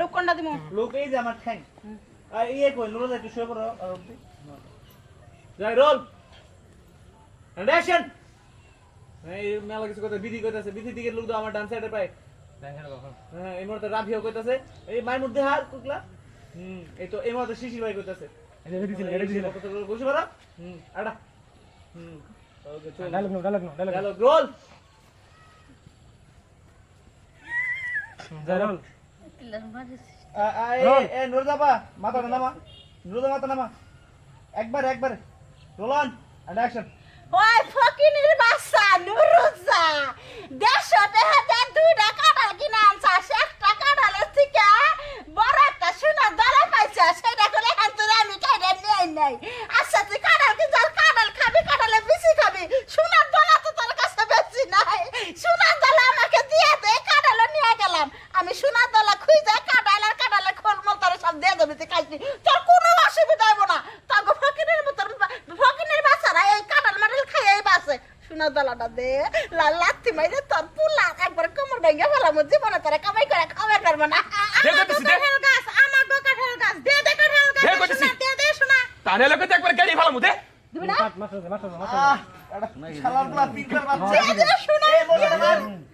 লোক কোনটা দিমু? লোক এই যে আমার ঠ্যাং। আর ইয়ে কই নুরো একটু শুয়ে পড়ো যাই রোল। অ্যাকশন এই মেলা কিছু কথা বিধি কইতাছে বিধি দিকে লোক দাও আমার ডান সাইডে পায়। হ্যাঁ এই মুহূর্তে রাফিও কইতাছে। এই মায়ের মধ্যে হার কুকলা। হুম এই তো এই মুহূর্তে শিশির ভাই কইতাছে। বুঝতে পারো হুম আড়া হুম ওকে চল। Dialogue role. এ নুরজাপা মাথা নামা নুরজা মাথা নামা। একবার একবার। রোল অন অ্যাকশন ওই ফকিনির বাচ্চা নুরুজা দেড়শো টাকা দুইটা কাঁঠাল কিনে আনছাস একটা কাঁঠালের থেকে বড় একটা সোনা দলা পাইছা সেটা করে হাতে আমি খাইলে নেই নাই। আচ্ছা তুই কাঁঠাল কি যার কাঁঠাল খাবি কাঁঠালে বেশি খাবি। সোনার দলা তো তোর কাছে বেশি নাই। সোনার দলা আমি সোনার দলা খুঁজে কাঁঠাল আর কাঁঠালে খোলমল তোর সব দিয়ে দেবে তুই খাইছি। তোর কোনো অসুবিধা হইব না। তোর ফকিনের মতন ফকিনের বাচ্চারা এই কাঁঠাল মাটাল খাই এই বাসে। সোনার দলাটা দে লাল লাত্তি মাইরে তোর পুলা একবার কোমর ভেঙে ফেলাম জীবনে তোরা কামাই করে খাওয়াই পারব না। দে আমার কইতেছি, কাঁঠাল গাছ আমার গো কাঁঠাল গাছ দে দে কাঁঠাল গাছ দে কইতেছি। সোনা, দে দে শোনা।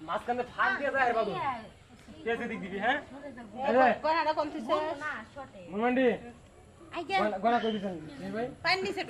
মাঝখানে ফাঁক দিয়ে যায় বাবু। কেসে দিক দিবি হ্যাঁ? কোনাটা কোন দিছে মুন্ডি আগে গড়া কই দিছেন? ভাই পানি দিছে